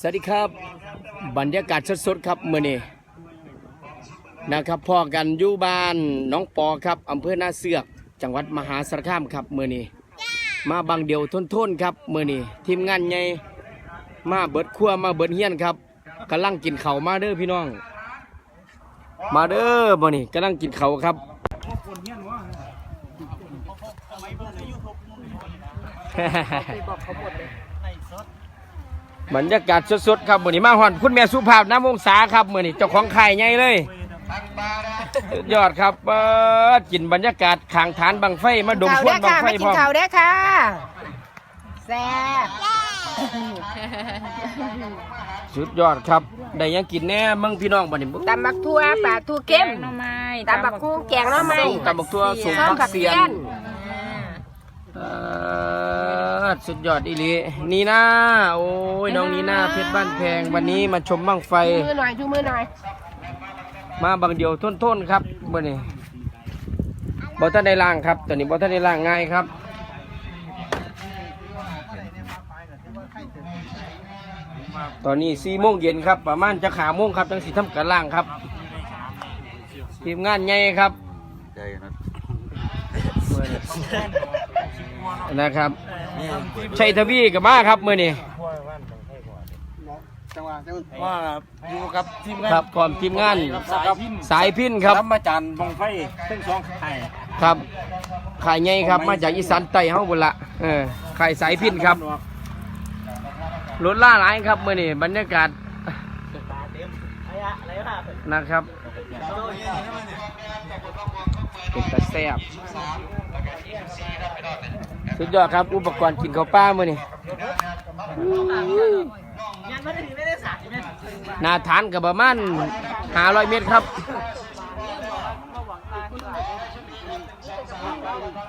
สวัสดีครับ บรรยากาศสดๆครับเมื่อนี้นะครับพ่อกันอยู่บ้านน้องปอครับอำเภอนาเสือก จังหวัดมหาสารคามครับเมื่อนี้มาบางเดียวทนๆครับเมื่อนี้ทีมงานใหญ่มาเบิดครัวมาเบิดเฮียนครับกำลังกินเข้ามาเด้อพี่น้อง มาเด้อมื่อนี้กำลังกินเข้าครับบ รรยากาศสดๆครับมื่อนี้มาฮอนคุณแม่สุภาพน้ำวงศาครับมื่อนี้เจ้าของไข่ใหญ่เลยสุดยอดครับเปิดกินบรรยากาศขางฐานบังไฟมาดมข่าวควันบังได้ค่ะไฟไม่กิพร้นอมข่าวได้ค่ะแซ่บสุดยอดครับได้หยังกินแน่เมึงพี่น้องบัดนี้ตำบักทั่วปลาทูเข้มหน่อไม้ตำบักคู่แกงหน่อไม้ส้มตำบักทั่วสูงส้มผัผักกเสีเสียยนนเอ่อ สุดยอดอีหลีนี่นะโอ้ยน้องนี่นาเพชรบ้านแพงวันนี้มาชมบังไฟ ชูมือหน่อยชูมือหน่อยมาบางเดียวท้นๆครับเมื่อนี้บอท่านได้ล่างครับตอนนี้บอท่านได้ล่างง่ายครับตอนนี้สี่โมงเย็นครับ ประมาณจะขาโมงครับจังสีทำกันล่างครับทีมงานใหญ่ครับนะ ครับ ชัยทวีกับมาครับเมื่อนี้ว่าอยู่กับทีมงานครับพร้อมทีมงานสายพินสายพินครับรับมาจานบังไฟเส้นสองไข่ครับขายใหญ่ครับ มาจากอีสานใต้เฮาบุนละเออขายสายพินครับรถล่าหลายครับเมื่อนี้บรรยากาศนะครับเป็นตะแซบ สุดยอดครับอุปกรณ์กินข้าวป้าเมื่อนี้หนาฐานกับประมาณห้าร้อยเมตรครับ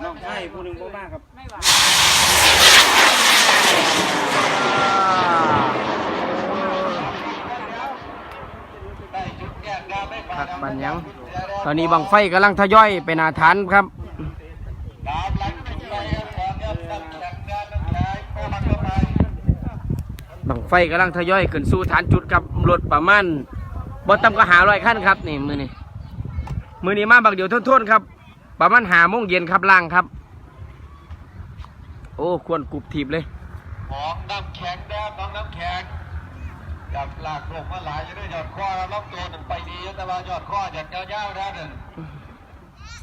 น้องไข่ผู้หนึ่งบ่มากครับผักปันหยัง ตอนนี้บังไฟกำลังทยอยไปหนาฐานครับ ไฟกำลังทยอยขึ้นสู่ฐานจุดครับรถประมาณบ่ต่ำก็หาร้อยขั้นครับนี่มือนี้มือนี้มาบักเดียวทนๆครับ ประมาณหาโมงเย็นครับล่างครับ โอ้ควรกรุบถีบเลยของน้ำแข็งแดงของน้ำแข็งกับหลากลงมาหลายอยู่ด้วยยอดข้อล็อกตัวหนึ่งไปดีแต่ว่ายอดข้อจะยาวๆนะหนึ่ง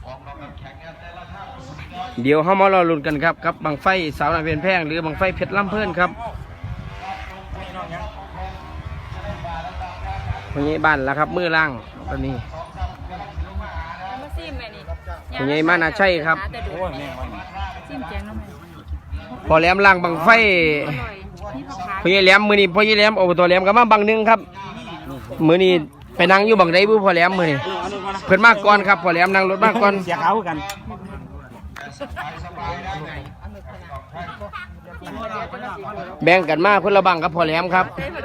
ของน้ำแข็งเนี่ยแต่ละท่านเดี๋ยวเฮามารอลุ้นกันครับครับบังไฟสาวนาเวียนแพงหรือบังไฟเพชรลำเพิ่นครับ คนนี้บ้านแล้วครับ มือล่างตอนนี้มาซิมแม่นี่คุณยายมานาใช่ครับโอ้ยแม่ซิมแกงหน่อไม้พอแหลมล่างบังไฟอร่อยนี่ผักขาพ่อใหญ่แหลมมือนี้พ่อใหญ่แหลมอบตแหลมก็มาบังหนึงครับ มือนี้ไปนั่งอยู่บังใดบุพ่อแหลมมือนี้เพิ่นมาก่อนครับพ่อแหลมนั่งรถมาก่อนเสียขาวกัน แบ่งกันมาคนละบังครับพ่อแหลมครับได้พ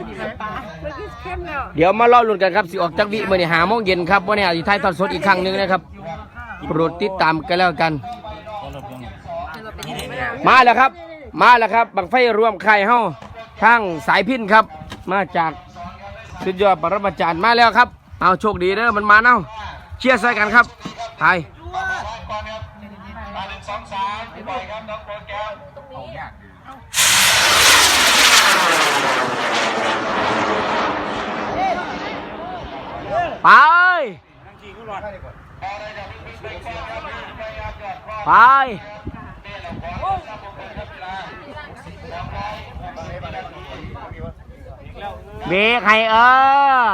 อดีปลามันคือเล้วเดี๋ยวมารอลุ้นกันครับสิออกจากวิมือนี้หาโมงเย็นครับวันนี้อาทิตย์ทยทอดสดอีกครั้งหนึงนะครับโปรดติดตามกันแล้วกัน มาแล้วครับ มาแล้วครับบังไฟรวมไข่เฮาทางสายพินครับ มาจากสุดยอดปรมาจารย์มาแล้วครับ เอาโชคดีเด้อมันมาเนาเชียร์ใส่กันครับไปมาหนึ่งสองสามไปครับน้องโปรแกรม ไปไปเบรกให้เออ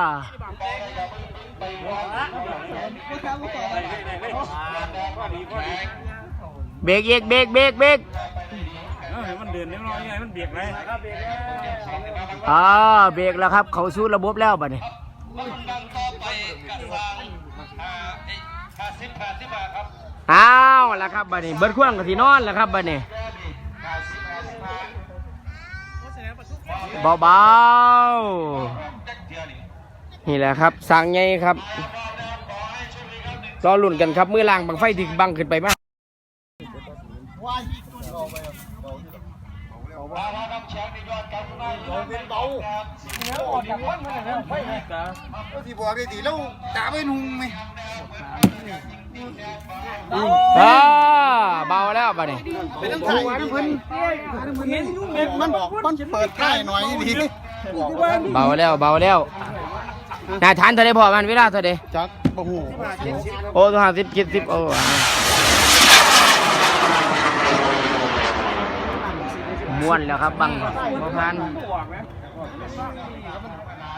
เบรกอีกเบรกเบรกเบรกเออมันเดินนิดหน่อยไงมันเบียดไหมอ่าเบรกแล้วครับ เขาสู้ระบบแล้วบัดนี้ อ้าวแล้วครับบัดนี้เบิดเครื่องกับที่นอนแล้วครับบัดนี้เบาๆนี่แหละครับสั่งไงครับรอลุ่นกันครับเมื่อล่างบังไฟถึงบังขึ้นไปมากเอาว่าว่าน้ำแข็งในยอดกันไม่เราเป็นเบาที่บอกได้ทีแล้วตาไม่นุ่งไหม อ่าเบาแล้วบัดนี้เป็นน้ำไทยเพิ่นมันบอกมันเปิดท้ายหน่อยดีเบาแล้วเบาแล้วนายทานเท่าไดพอมันเวลาเท่าไดจักบ่ฮู้โอ้ตัวห้าสิบเจ็ดสิบโอ้ม้วนแล้วครับบัง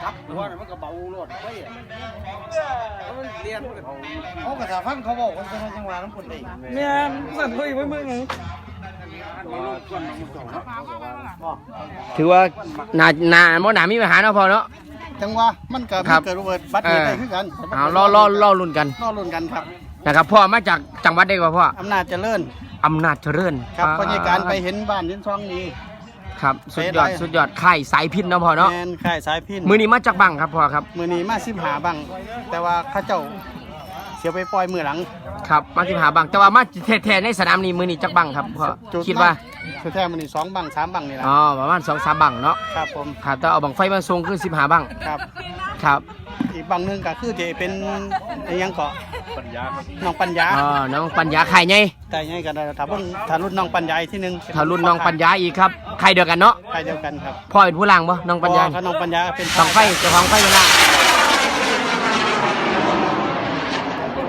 บ่ทานเขาก็ถ้าฟังเขาบอกว่าเป็นจังหวะน้ำปุ่นได้แม่นสั่นเฮ้ยไว้มึงถือว่าหนาหนาบ่หนามีปัญหาเนาะพอเนาะ จังหวะมันก็ครัมีบเกิดระเบิดบัตรเหตุได้คือกันเอารอรอรอลุ้นกันรอลุ้นกันครับนะครับพ่อมาจากจังหวัดใดกว่าพ่ออำนาจเจริญอำนาจเจริญครับพยาการไปเห็นบ้านเห็นช่องนี้ ครับสุดยอดไปได้สุดยอดค่ายสายพินเนาะพ่อเนาะแมนค่ายสายพินมือนี้มาจากบังครับพ่อครับมือนี้มาสิบหาบังแต่ว่าเข้าเจ้าเสียไปปล่อยมือหลัง ครับมาที่หาบังแต่ว่ามาแท้ๆในสนามนี้มือนี้จากบังครับพ่อจุดคิดว่าสุดท้ายมือนี้สองบังสามบังนี่แหละอ๋อประมาณสองสามบังเนาะครับผมครับแต่เอาบังไฟมาส่งคือสิบหาบังครับ ครับอีกบังหนึงก็คือจะเป็นไอ้หยังเกาะปัญญาครับน้องปัญญาอ๋อน้องปัญญาไข่ไงแต่ยังไงกันได้ถ้าเพิ่งถ้ารุ่นน้องปัญญาอีกที่หนึงถ้ารุ่นน้องปัญญาอีกครับใครเดียวกันเนาะใครเดียวกันครับพ่อเป็นผู้ล่างบ่น้องปัญญาพ่อกับน้องปัญญาเป็นสองไฟเจ้าของไฟเป็นล่าง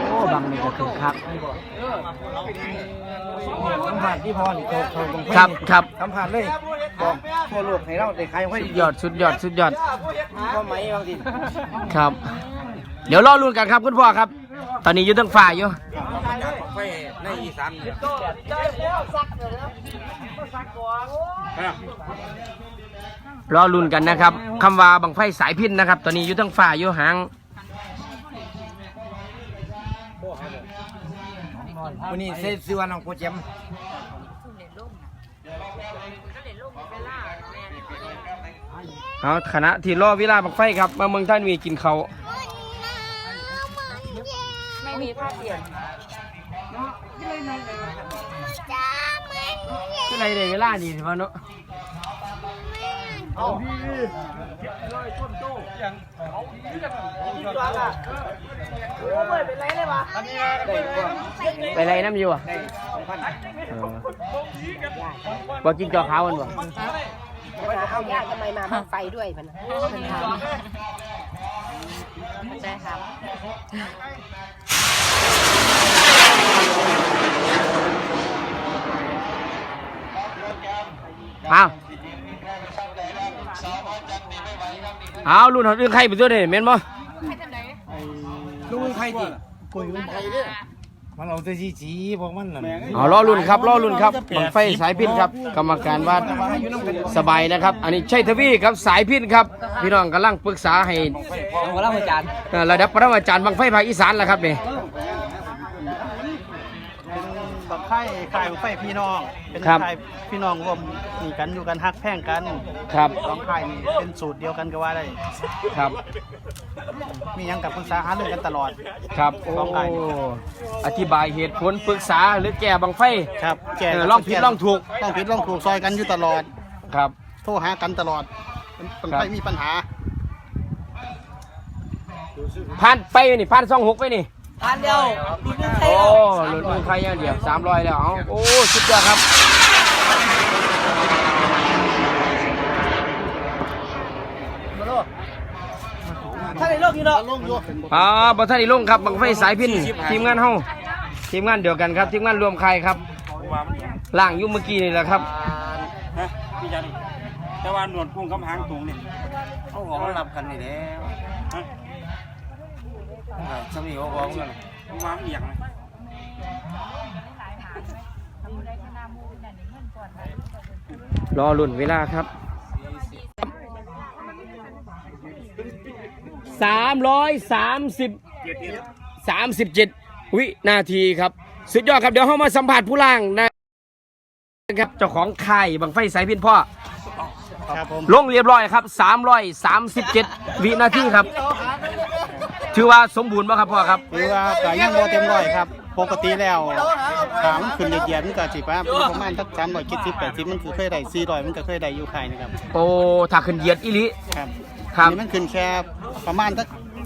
โอ้บังนี่ก็คือครับ สัมผัสที่พ่อนี่โตโตตรงครับครับ สัมผัสเลย บอกทั่วโลกให้เราได้ใครไว้สุดยอดสุดยอดสุดยอด ก็ไหมบางทีครับ เดี๋ยวรอลุ้นกันครับคุณพ่อครับ ตอนนี้อยู่ตั้งฝ่ายอยู่ไฟในอีสานรอลุ้นกันนะครับคำว่าบังไฟสายพินนะครับ ตอนนี้อยู่ตั้งฝ่ายอยู่หางวันนี้เซซิวาน้องโปรเจม เอาคณะที่รอเวลาบังไฟครับ มาเมืองท่านมีกินเขาวไม่มีผ้าเปลี่ยนที่ไรเลยเวลานี่สิพ่อเนาะไปไรน้ำอยู่อะเออบอกกินจอขาวมันบ่ เอายาทำไมมาบ้างไฟด้วยมันเป็นทางใช่ครับเอาเอารุ่นของเรื่องใครเป็นตัวเด่นเม่นบ่ลุงใครดิกุยลุงใครดิ มันเอาแต่สีสีพวกมันน่ะเอาล้อรุ่นครับล้อรุ่นครับบังไฟสายพินครับ กรรมการวัดสบายนะครับ อันนี้ใช่ทวีครับสายพินครับ พี่น้องกำลังปรึกษาให้หัวเราอาจารย์เอ่อระดับปรมาจารย์บังไฟภาคอีสานแล้วครับนี่เป็นบัก ไข่ไข่บักไฟพี่น้อง เป็นครับ ไข่พี่น้องรวมมีกันอยู่กันฮักแพ่งกันครับสองไข่นี่เป็นสูตรเดียวกันก็ว่าได้ ครับมีหยังกับปรึกษาหาเรื่องกันตลอด ครับโอ้สองฝ่ายนี่อธิบายเหตุผลปรึกษาหรือแก้บังไฟ ครับแก่เออลองผิดลองถูกลองผิดลองถูกซอยกันอยู่ตลอด ครับ โทรหากันตลอดเป็นครับใครมีปัญหา ผ่านไปนี่ผ่านสองหกไปนี่ อันเดียวมีเงินใช้โอ้แล้วหลุดมือใครอย่างเดียวสามร้อยแล้วเอาโอ้ สุดยอดครับ ถ้าในโลกนี้เนาะอ่าบอท่านอีลงครับบังไฟสายพินทีมงานเฮาทีมงานเดียวกันครับทีมงานรวมใครครับว่ามันอย่างล่างอยุ่เมื่อกี้นี่แหละครับ ฮะพี่จันแต่ว่าหนวดพุ่งกำหางตรงนี่เขาบอกว่ารับกันนี่แล้ว ฮะสมีเขาบอกกันผมว่ามันเอียงนะรอลุ่นเวลาครับสามร้อยสามสิบสามสิบเจ็ดวินาทีครับ สุดยอดครับ เดี๋ยวเข้ามาสัมผัสผู้ล่างนะครับ เจ้าของค่ายบังไฟสายพินพ่อครับผมลงเรียบร้อยครับ 337 วินาทีครับ ถือว่าสมบูรณ์ป่ะครับพ่อครับคือว่าก็ยังบ่เต็มร้อยครับ ปกติแล้วถามขึ้นเหยียดๆมันก็สิประประมาณสัก370 80มันคือเคยได้400มันก็เคยได้อยู่ขายนะครับ โอ้ถ้าขึ้นเหยียดอีหลิ ครับครับ อันนี้มันขึ้นแค่ประมาณ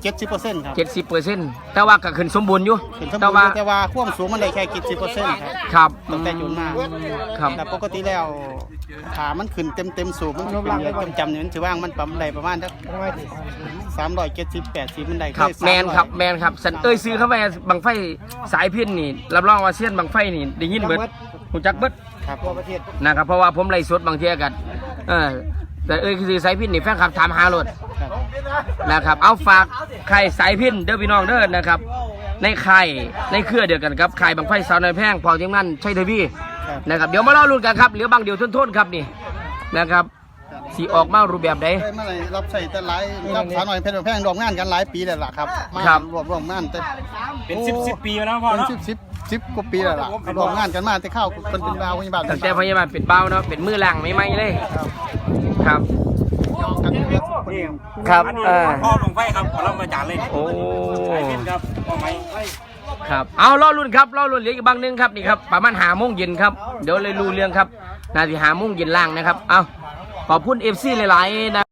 สัก70%ครับเจ็ดสิบเปอร์เซ็นต์แต่ว่าก็ขึ้นสมบูรณ์อยู่ขึ้นสมแต่บูรว่าณ์แต่ว่าความสูงมันได้แค่70%ครับครับตั้งแต่จุนมาครับแต่ปกติแล้วขามันขึ้นเต็มเต็มๆสูบมันขึ้นเหยียดจำๆเนี่ยมันถือว่ามันประมาณได้ประมาณสัก370 80มันได้ครับเคยแมนครับ300แมนครับสันเอ้ยซื้อเข้าไปบังไฟสายพินนี่รับรองว่าเสี้ยนบังไฟนี่ได้ยินเบิดหูจักเบิดครับทั่วประเทศนะครับเพราะว่าผมไล่สดบางเทียกันเออ แต่เอ้ยคือสายพินนี่แฟนคลับถามหารถครับนะครับ เอาฝากใครสายพินเด้อพี่น้องเด้อนะครับ ในใครในเครือเดียวกันครับใครบังไฟสาวในอยแพงพอทีมงานใช่เทวีครับนะครับเดี๋ยวมาเล่ารุ่นกันครับเหลือบางเดียวทนๆครับนี่นะครับสีออกมารูปแบบใดเคยมาเลยรับใส่แต่หลายรับสาวหน่อยเพชรแพงรวมงานกันหลายปีแล้วล่ะครับมาครับรวมรวมงานแต่เป็นสิบสิบปีแล้วนะพ่อเป็นเนาะสิบสิบสิบกว่าปีแล้วล่ะรวมงานกันมาแต่เข้าเป็นเป็นดาวพยาบาลตั้งแต่พยาบาลเป็นเบ้าเนาะเป็นมือล่างไม่ไหมเลย ครับกันอยู่เวทนี่ครับอันนี้เออพ่อลงไฟครับขอเรามาจานเลยโอ้สายเป็นครับพ่อไหมครับเอาล่อรุ่นครับล่อรุ่นเหลืออีกบางหนึงครับนี่ครับประมาณหาโมงเย็นครับเดี๋ยวเลยรู้เรื่องครับนาทีหาโมงเย็นล่างนะครับเอาขอบคุณเอฟซีหลายๆนะ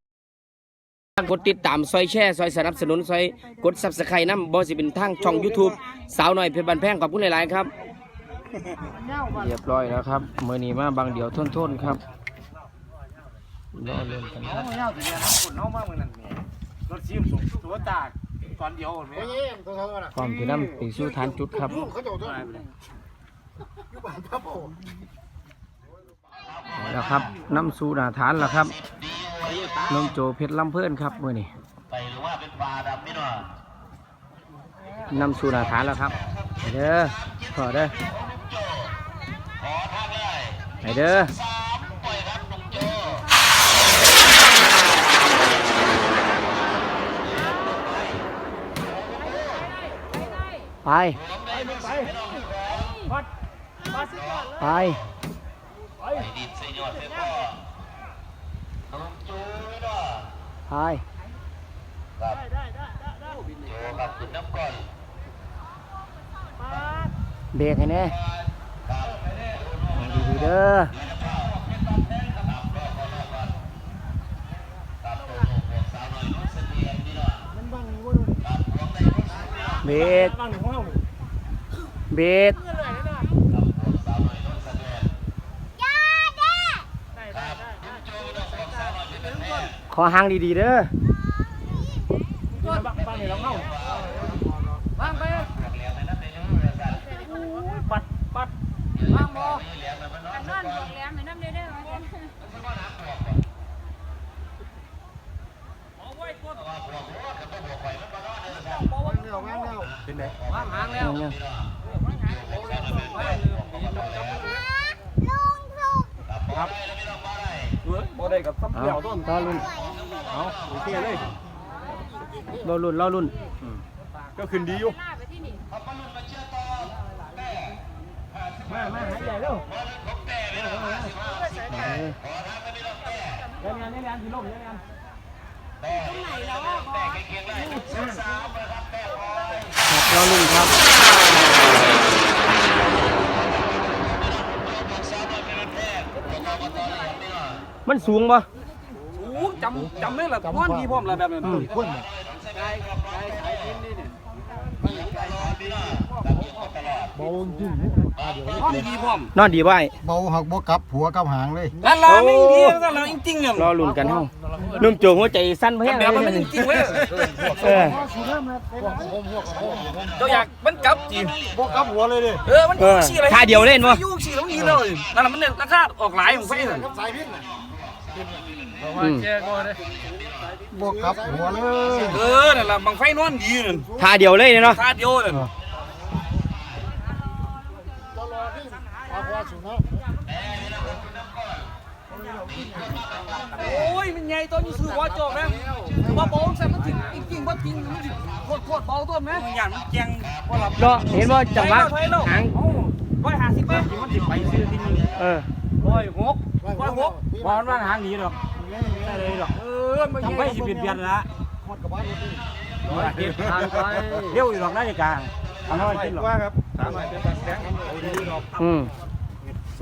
กดติดตามซอยแชร์ซอยสนับสนุนซอยกดซับสไครต์น้ำบอสิเป็นทางช่อง YouTube สาวหน่อยเพชรบันแพงขอบคุณหลายๆครับ เรียบร้อยแล้วครับเมื่อนี้มาบางเดียวทนๆครับ รอเล่นกันเอาเงาตัวเนี้ยน้ำขุ่นเอามาเมื่อนั้นแหม่รถซีมสูงตัวตากตอนเดียวแหม่ความที่น้ำไปสู่ฐานจุดครับแล้วครับน้ำสู่หนาฐานแล้วครับน้องโจเพชรลำเพื่อนครับเมื่อนี้ไปหรือว่าเป็นปลาดำนี่เนาะนำสู่หนาฐานแล้วครับไปเด้อขอเด้อไปเด้อ สามปล่อยครับลุงโจ ไป ไป ไปดินใส่ยอดใส่พ่อ ลุงโจนี่เนาะไปครับโจครับขึ้นน้ำก่อนเบรกให้แน่ดีๆเด้อ เบรกเบรกขอหางดีๆเด้อบ่ได้กับซ้ำเอาเดียวต้นรอรุ่นเอาโอเคเลยรอรุ่นรอรุ่นก็ขึ้นดีอยู่ ครับรอรุ่นครับมันสูงปะโอ้จำจำได้ละพ่อนดีพร้อมละแบบนั้นอืมคนเบาจริงพ่อน ดีพร้อมนอนดีไว้เบาหักบ่กลับหัวกับหางเลยนั่นล่ะไม่ดีนั่นล่ะจริงๆเนี่ยรอรุ่นกันเฮานุ่มโจงหัวใจสั้นเพี้ยแบบมันจริงเว้ยเออเจ้าอยากมันกลับจริงบ่กลับหัวเลยดิเออมันเออชี้อะไรท่าเดียวเล่นวะยุ่งชีแล้วมันดีเลยนั่นล่ะมันเนี่ยราคาออกหลายของไฟนั่นสายพิษน่ะอืมบ่กลับหัวเลย เออนั่นแหละบังไฟนอนดีนั่นท่าเดียวเลยเนาะคาเดียวนั่น โอ้ยมันใหญ่ตัวนี้ซื้อว่าจบนะว่าโบ้ใส่มันถึงจริงๆว่าจริงมันถึงโคตรโคตรเบาตัวไหมอย่างมันแจงว่าหลับเนาะเห็นว่าจังหวะหางร้อยห้าสิบไหมมันถึงไปซื้อที่นี่เออร้อยหกร้อยหกบอลว่าหางหนีหรอกไม่เลยหรอกเออมันยังไม่สิบเบียดเบียนละเก็บทางไปเร็วอยู่หรอกนาฬิกาเอาน้อยกินหรอกว่าครับอืม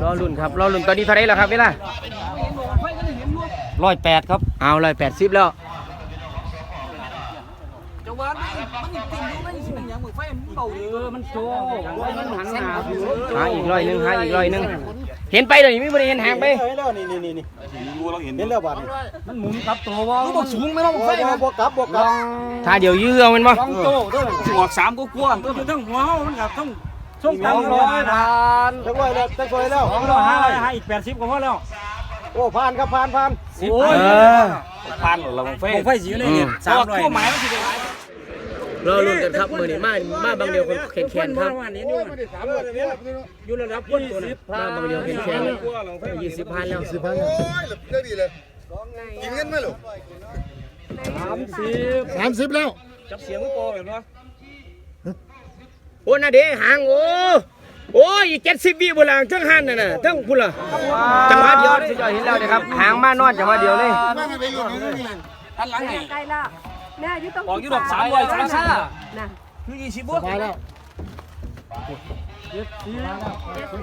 รอรุ่นครับรอรุ่นตอนนี้เท่าไหรแล้วครับเวลาร้อยแปดครับเอาเลยแปดสิบแล้ว จังหวะนี้มันจริงอยู่มันสิเป็นอย่างมือไฟมันเบาเออมันโจมันหันหน้าอยู่หาอีกร้อยหนึ่งหาอีกร้อยหนึ่งเห็นไปเลยนี่ไม่ได้เห็นหางไปเห็นแล้วนี่นี่นี่นี่เห็นแล้วบาดนี้มันหมุนกลับตัวว่าบ่สูงไม่ต้องไฟนะบวกกลับบวกกลับถ้าเดี๋ยวยื้อเอามันบ่ต้องโตด้วยหัวสามก็กลัวตัวทั้งหัวเฮามันกับทั้ง ช่วงกลางร้อยทานจักร้อยแล้วจักร้อยแล้วสองร้อยห้าให้อีกแปดสิบก็พอแล้วโอ้ผ่านครับผ่านผ่านโอ้ยเออพันเราไฟไฟสีนี่เนี่ยสามร้อยหมายมันสิได้หลายรอรุ่นกันครับมือนี้มามาบางเดียวคนแขนแขนครับอยู่ระดับยี่สิบมาบางเดียวแขนแขนยี่สิบพันแล้วสิบพันกินเงินไหมลูกสามสิบสามสิบแล้วจับเสียงก็โปแบบว่า โอ้น่าเด้หางโอ้โอ้ยอีกเจ็ดสิบวิบุหลังทั้งหันน่ะนะทั้งพุ่นล่ะจังหวะเดียวสุดยอดเห็นแล้วนะครับหางมานอนจังหวะเดียวเลยอันหลังนี่ใกล้แล้วแม่อยู่ต้องออกอยู่ดอกสามร้อยสามสิบนะคือยี่สิบบวกไปแล้วเจ็ด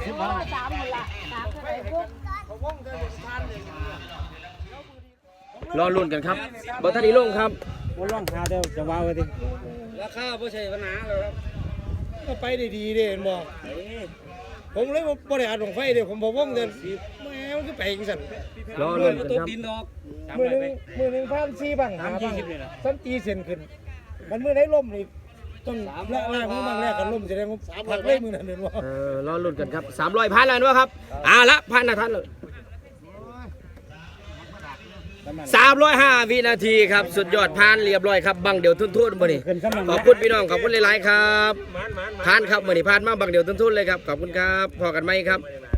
สิบสามหมดละสามเท่าไหร่พวกรอรุ่นกันครับบอทันอีลงครับมันร่องหาเดียวจะว้าวเลยราคาไม่ใช่ปัญหาเลยครับ ก็ไปได้ดีเด้เห็นบอกผมเลยบ่บ่ได้อัดลงไฟเด้ผมบอกว่องเดินแม่มันก็ไปจังซั่นรอรุ่นกันตัวครับดินออกสามมือร้อยหนึไปงมือหนึงพันสี่บังหาทำยี่บังสิบเลยนะสันตีเส้นขึ้น มันมือไหนล่มนี่ต้องละล่างมือบังแรกกันล่มแสดงว่าผักเลยมือนั้นเห็นบ่เออรอรุ่นกันครับสามร้อยพันแล้วด้วยครับอ่าละพันนะท่าน เลยสามร้อยห้าวินาทีครับ สุดยอดพานเรียบร้อยครับ บังเดียวทุ่นๆบ่นี่ขอบคุณพี่น้อง ขอบคุณหลายๆครับพานครับมื่อนี้พานมาบังเดียวทุ่นๆเลยครับ ขอบคุณครับ พอกันไหมครับ